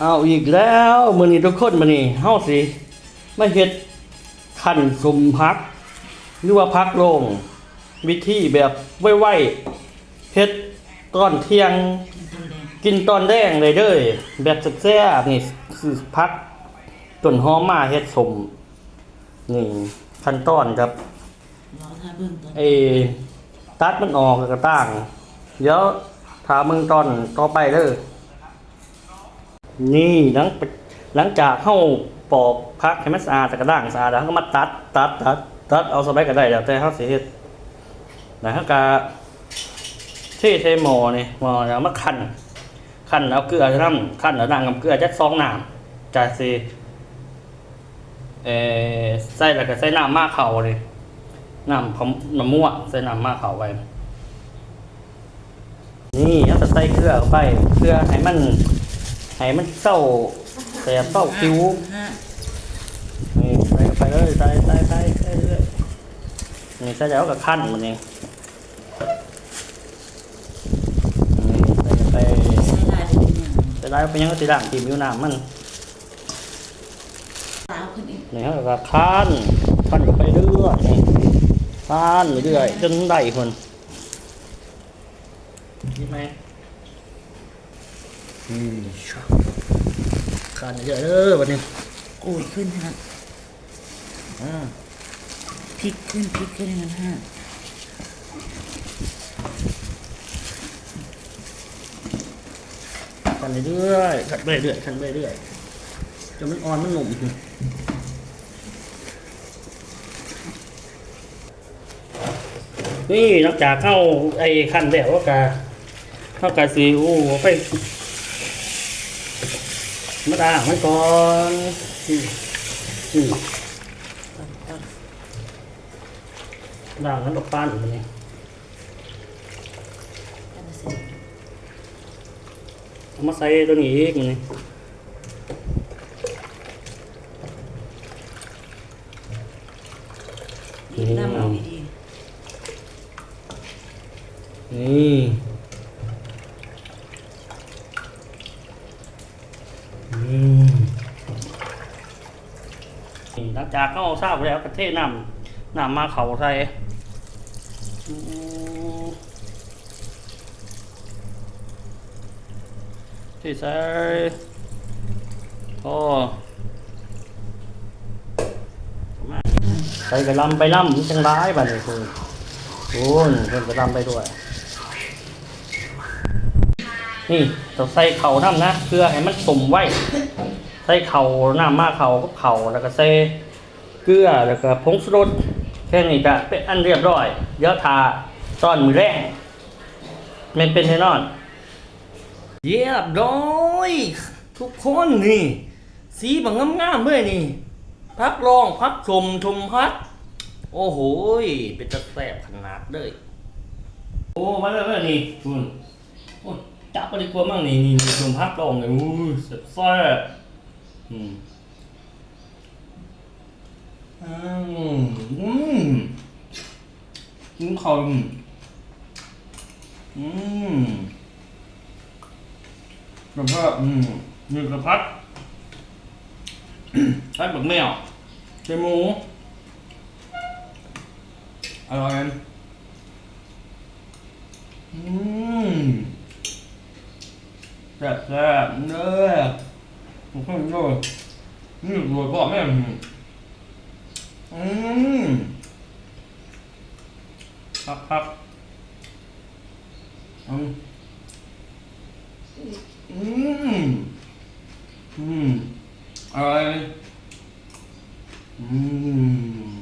เอาอีกแล้วมื้อนี้ทุกคนมื้อนี้เฮาสิมาเฮ็ดขั้นสมพัก หรือว่าพักโลงวิธีแบบไวๆเฮ็ดตอนเที่ยง กินตอนแดงเลยเด้อแบบแซ่บๆนี่คือพักต้นหอมมาเฮ็ดสมนี่ขั้นตอนครับรอถ้าเบิ่งตอนไอ้ตัดมันออกแล้วก็ตั้งเดี๋ยวถามมึงตอนต่อไปเด้อ นี่หลังหลังจากเข้าปอกพักให้มันสะอาดแต่กระด้างสะอาดแล้วก็มาตัดตัดตัดตัดเอาสบายก็ได้แล้วแต่เขาเสิเฮ็ดแล้วเขาก็เทใส่หม้อนี่หมอแล้วมาคั่นคั่นเอาเกลือน้ำคั่นเอาน้ำกับเกลือจักซองน้ำจะสิเออใส่แล้วก็ใส่น้ำมากเข้าเลยน้ำผมน้ำมั่วใส่น้ำมากเขาไปนี่เอาแต่ใส่เกลือเข้าไปเพื่อให้มัน ให้มันเศร้าแสบเศร้าคิ้วนี่ใส่เข้าไปเลยใส่ใส่ใส่ใส่เรื่อยนี่ใส่แล้วก็ขั้นมันเองนี่ไปได้ไปยังไปยังก็สีด่างทีมิวน้ำมันสาวขึ้นอีกนี่เขาก็ขั้นขั้นไปเรื่อยนี่ขั้นเรื่อยจนได้คนยิบไหม อืมขันเยอะเด้อวันนี้โกยขึ้นฮะอ่าพลิกขึ้นพลิกขึ้นให้มันห้าขันเรื่อยๆขันไปเรื่อยขันไปเรื่อยจนมันอ่อนมันหนุ่มนี่นอกจากเข้าไอ้ขั้นแบบว่ากาเข้ากาซีอูไป มาด่างมันก่อนนตอนด่างมันดอกป้านอยู่นี่เอามาใส่ตัวนี้อีกมันนี่ บีบ นี่หลังจากเขาทราบแล้วประเทศนำนำมาเขาใส่ที่ใส่โอ้ใส่กระลำไปลำจังร้ายบัดนี้คือโอ้ยเพิ่นกระลำไปด้วย นี่ต้องใส่เข่าน้ำนะเพื่อให้มันสมไว้ ใส่เข่าน้ำมากเข่าก็เข่าแล้วก็ใส่เกลือแล้วก็ผงชูรสแค่นี้ก็เป็นอันเรียบร้อย เดี๋ยวทาตอนมือแรกแมันเป็นแน่นอน เยียบร้อยทุกคนนี่ สีบางงามๆเลยนี่ พักรองพักชมชมพัดโอ้โหยเป็นตะแสบขนาดเลย โอ้มาเลยมานี่คุณโอ้ย จับไปดีกว่ามั่งนี่นี่นี่ชมพักรองเลยอู้ยแซ่บแซ่บอืมอืมอืมกินข้าวอืมแบบว่าอืมนี่กระพัดใช้บักแมวใช้หมูอร่อยอืม แซ่บแซ่บเด้อผมเพิ่งดูนี่รวยพ่อแม่อืมครับครับอืมอืมอืมอร่อยอืม